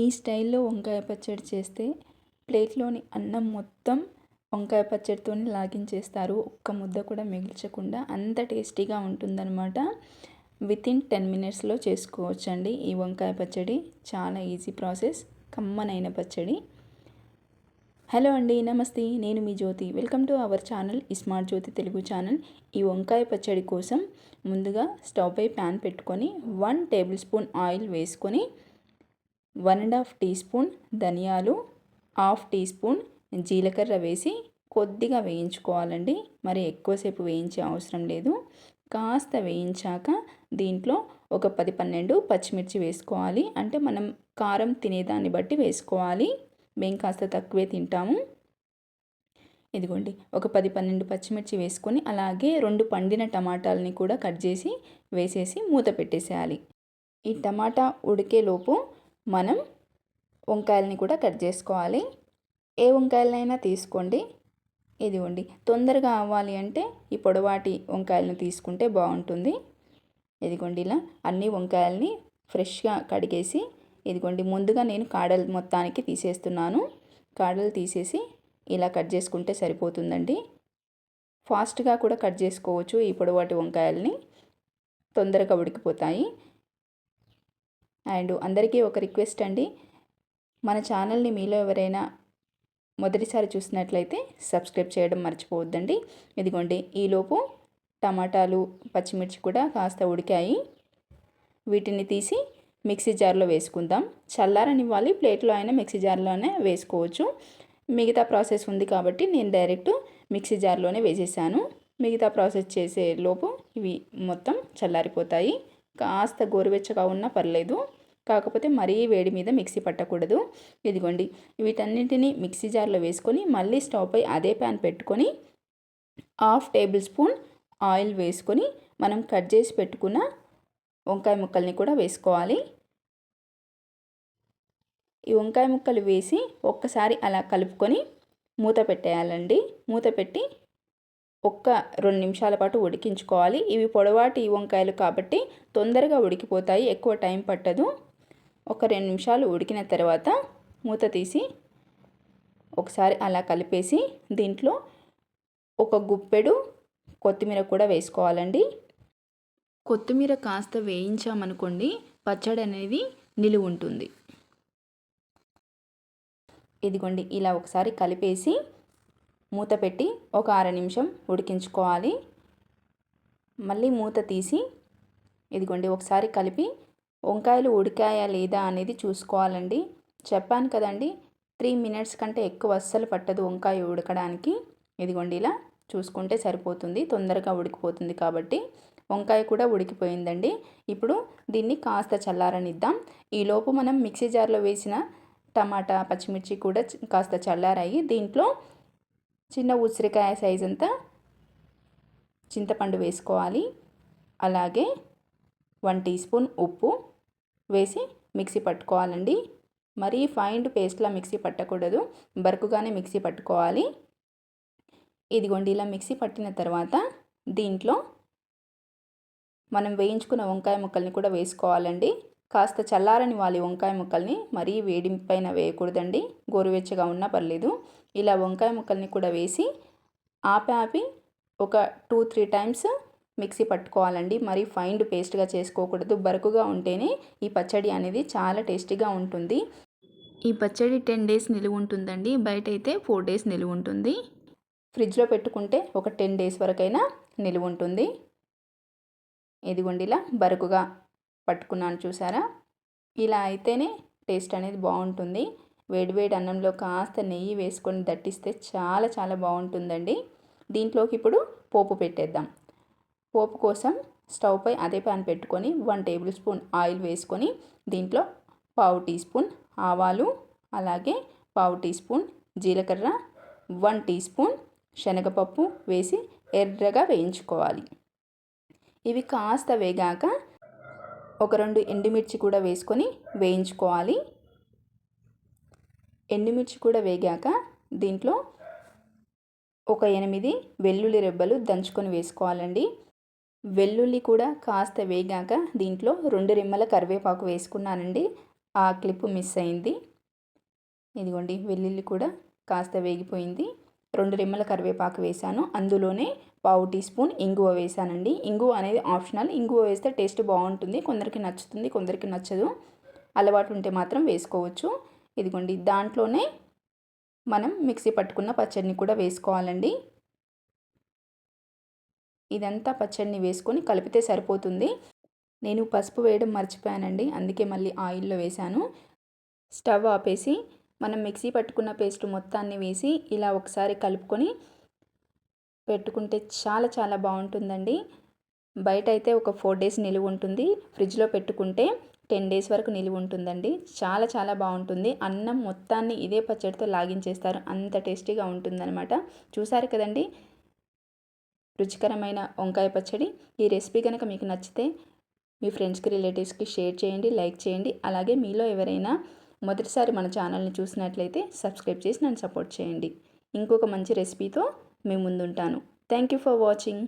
ఈ స్టైల్లో వంకాయ పచ్చడి చేస్తే ప్లేట్లోని అన్నం మొత్తం వంకాయ పచ్చడితో లాగించేస్తారు. ఒక్క ముద్ద కూడా మిగిల్చకుండా అంత టేస్టీగా ఉంటుందన్నమాట. విత్ ఇన్ టెన్ మినిట్స్లో చేసుకోవచ్చండి. ఈ వంకాయ పచ్చడి చాలా ఈజీ ప్రాసెస్. కమ్మనైన పచ్చడి. హలో అండి నమస్తే. నేను మీ Jyothi. Welcome to our channel smart Jyothi Telugu channel. ఈ వంకాయ పచ్చడి కోసం ముందుగా స్టవ్ పై ప్యాన్ పెట్టుకొని వన్ టేబుల్ స్పూన్ ఆయిల్ వేసుకొని one and half teaspoon ధనియాలు హాఫ్ టీ స్పూన్ జీలకర్ర వేసి కొద్దిగా వేయించుకోవాలండి. మరి ఎక్కువసేపు వేయించే అవసరం లేదు. కాస్త వేయించాక దీంట్లో ఒక పది పన్నెండు పచ్చిమిర్చి వేసుకోవాలి. అంటే మనం కారం తినేదాన్ని బట్టి వేసుకోవాలి. మేము కాస్త తక్కువే తింటాము. ఇదిగోండి ఒక పది పన్నెండు పచ్చిమిర్చి వేసుకొని అలాగే రెండు పండిన టమాటాలని కూడా కట్ చేసి వేసేసి మూత పెట్టేసేయాలి. ఈ టమాటా ఉడికేలోపు మనం వంకాయలని కూడా కట్ చేసుకోవాలి. ఏ వంకాయలనైనా తీసుకోండి. ఇదిగోండి తొందరగా అవ్వాలి అంటే ఈ పొడవాటి వంకాయలను తీసుకుంటే బాగుంటుంది. ఇదిగోండి ఇలా అన్ని వంకాయలని ఫ్రెష్గా కడిగేసి ఇదిగోండి ముందుగా నేను కాడలు మొత్తానికి తీసేస్తున్నాను. కాడలు తీసేసి ఇలా కట్ చేసుకుంటే సరిపోతుందండి. ఫాస్ట్గా కూడా కట్ చేసుకోవచ్చు ఈ పొడవాటి వంకాయల్ని. తొందరగా ఉడికిపోతాయి. అండ్ అందరికీ ఒక రిక్వెస్ట్ అండి. మన ఛానల్ని మీలో ఎవరైనా మొదటిసారి చూసినట్లయితే సబ్స్క్రైబ్ చేయడం మర్చిపోవద్దండి. ఇదిగోండి ఈలోపు టమాటాలు పచ్చిమిర్చి కూడా కాస్త ఉడికాయి. వీటిని తీసి మిక్సీ జార్లో వేసుకుందాం. చల్లారనివ్వాలి ప్లేట్లో అయినా మిక్సీ జార్లోనే వేసుకోవచ్చు. మిగతా ప్రాసెస్ ఉంది కాబట్టి నేను డైరెక్ట్ మిక్సీ జార్లోనే వేసేసాను. మిగతా ప్రాసెస్ చేసే లోపు ఇవి మొత్తం చల్లారిపోతాయి. కాస్త గోరువెచ్చగా ఉన్నా పర్లేదు. కాకపోతే మరీ వేడి మీద మిక్సీ పట్టకూడదు. ఇదిగోండి. వీటన్నింటినీ మిక్సీ జార్లో వేసుకొని మళ్ళీ స్టవ్ పై అదే ప్యాన్ పెట్టుకొని హాఫ్ టేబుల్ స్పూన్ ఆయిల్ వేసుకొని మనం కట్ చేసి పెట్టుకున్న వంకాయ ముక్కల్ని కూడా వేసుకోవాలి. ఈ వంకాయ ముక్కలు వేసి ఒక్కసారి అలా కలుపుకొని మూత పెట్టేయాలండి. మూత పెట్టి ఒక్క రెండు నిమిషాల పాటు ఉడికించుకోవాలి. ఇవి పొడవాటి వంకాయలు కాబట్టి తొందరగా ఉడికిపోతాయి. ఎక్కువ టైం పట్టదు. ఒక రెండు నిమిషాలు ఉడికిన తర్వాత మూత తీసి ఒకసారి అలా కలిపేసి దీంట్లో ఒక గుప్పెడు కొత్తిమీర కూడా వేసుకోవాలండి. కొత్తిమీర కాస్త వేయించామనుకోండి పచ్చడి అనేది నిలువ ఉంటుంది. ఇదిగోండి ఇలా ఒకసారి కలిపేసి మూత పెట్టి ఒక అర నిమిషం ఉడికించుకోవాలి. మళ్ళీ మూత తీసి ఇదిగోండి ఒకసారి కలిపి వంకాయలు ఉడికాయా లేదా అనేది చూసుకోవాలండి. చెప్పాను కదండి త్రీ మినిట్స్ కంటే ఎక్కువ అస్సలు పట్టదు వంకాయ ఉడకడానికి. ఇదిగోండి ఇలా చూసుకుంటే సరిపోతుంది తొందరగా ఉడికిపోతుంది కాబట్టి వంకాయ కూడా ఉడికిపోయిందండి. ఇప్పుడు దీన్ని కాస్త చల్లారనిద్దాం. ఈలోపు మనం మిక్సీ జార్లో వేసిన టమాటా పచ్చిమిర్చి కూడా కాస్త చల్లారాయి దీంట్లో చిన్న ఉసిరికాయ సైజ్ అంతా చింతపండు వేసుకోవాలి. అలాగే వన్ టీ స్పూన్ ఉప్పు వేసి మిక్సీ పట్టుకోవాలండి. మరీ ఫైన్ పేస్ట్లా మిక్సీ పట్టకూడదు. బరుకుగానే మిక్సీ పట్టుకోవాలి. ఇదిగోండి ఇలా మిక్సీ పట్టిన తర్వాత దీంట్లో మనం వేయించుకున్న వంకాయ ముక్కల్ని కూడా వేసుకోవాలండి. కాస్త చల్లారని వాలి వంకాయ ముక్కల్ని మరీ వేడి పైన వేయకూడదండి. గోరువెచ్చగా ఉన్నా పర్లేదు. ఇలా వంకాయ ముక్కల్ని కూడా వేసి ఆపి ఆపి ఒక టూ త్రీ టైమ్స్ మిక్సీ పట్టుకోవాలండి. మరీ ఫైండ్ పేస్ట్గా చేసుకోకూడదు. బరుకుగా ఉంటేనే ఈ పచ్చడి అనేది చాలా టేస్టీగా ఉంటుంది. ఈ పచ్చడి టెన్ డేస్ నిలువ ఉంటుందండి. బయట అయితే ఫోర్ డేస్ నిలువ ఉంటుంది. ఫ్రిడ్జ్లో పెట్టుకుంటే ఒక టెన్ డేస్ వరకైనా నిలువ ఉంటుంది. ఇదిగోండి ఇలా బరుకుగా పట్టుకున్నాను చూసారా? ఇలా అయితేనే టేస్ట్ అనేది బాగుంటుంది. వేడివేడి అన్నంలో కాస్త నెయ్యి వేసుకొని దట్టిస్తే చాలా చాలా బాగుంటుందండి. దీంట్లోకి ఇప్పుడు పోపు పెట్టేద్దాం. పోపు కోసం స్టవ్ పై అదే ప్యాన్ పెట్టుకొని వన్ టేబుల్ స్పూన్ ఆయిల్ వేసుకొని దీంట్లో పావు టీ స్పూన్ ఆవాలు అలాగే పావు టీ స్పూన్ జీలకర్ర వన్ టీ స్పూన్ శనగపప్పు వేసి ఎర్రగా వేయించుకోవాలి. ఇవి కాస్త వేగాక ఒక రెండు ఎండుమిర్చి కూడా వేసుకొని వేయించుకోవాలి. ఎండుమిర్చి కూడా వేగాక దీంట్లో ఒక ఎనిమిది వెల్లుల్లి రెబ్బలు దంచుకొని వేసుకోవాలండి. వెల్లుల్లి కూడా కాస్త వేగాక దీంట్లో రెండు రెమ్మల కరివేపాకు వేసుకున్నానండి. ఆ క్లిప్ మిస్ అయింది. ఇదిగోండి వెల్లుల్లి కూడా కాస్త వేగిపోయింది. రెండు రెమ్మల కరివేపాకు వేసాను. అందులోనే పావు టీ స్పూన్ ఇంగువ వేసానండి. ఇంగువ అనేది ఆప్షనల్. ఇంగువ వేస్తే టేస్ట్ బాగుంటుంది. కొందరికి నచ్చుతుంది కొందరికి నచ్చదు. అలవాటు ఉంటే మాత్రం వేసుకోవచ్చు. ఇదిగోండి దాంట్లోనే మనం మిక్సీ పట్టుకున్న పచ్చడిని కూడా వేసుకోవాలండి. ఇదంతా పచ్చడిని వేసుకొని కలిపితే సరిపోతుంది. నేను పసుపు వేయడం మర్చిపోయానండి అందుకే మళ్ళీ ఆయిల్లో వేశాను. స్టవ్ ఆపేసి మనం మిక్సీ పట్టుకున్న పేస్ట్ మొత్తాన్ని వేసి ఇలా ఒకసారి కలుపుకొని పెట్టుకుంటే చాలా చాలా బాగుంటుందండి. బయట అయితే ఒక ఫోర్ డేస్ నిలువ ఉంటుంది ఫ్రిడ్జ్లో పెట్టుకుంటే టెన్ డేస్ వరకు నిలువ ఉంటుందండి. చాలా చాలా బాగుంటుంది. అన్నం మొత్తాన్ని ఇదే పచ్చడితో లాగించేస్తారు. అంత టేస్టీగా ఉంటుందన్నమాట. చూసారు కదండి? రుచికరమైన వంకాయ పచ్చడి. ఈ రెసిపీ కనుక మీకు నచ్చితే మీ ఫ్రెండ్స్కి రిలేటివ్స్కి షేర్ చేయండి లైక్ చేయండి. అలాగే మీలో ఎవరైనా మొదటిసారి మన ఛానల్ని చూసినట్లయితే సబ్స్క్రైబ్ చేసి నన్ను సపోర్ట్ చేయండి. ఇంకొక మంచి రెసిపీతో మేము ముందుంటాను. Thank you for watching.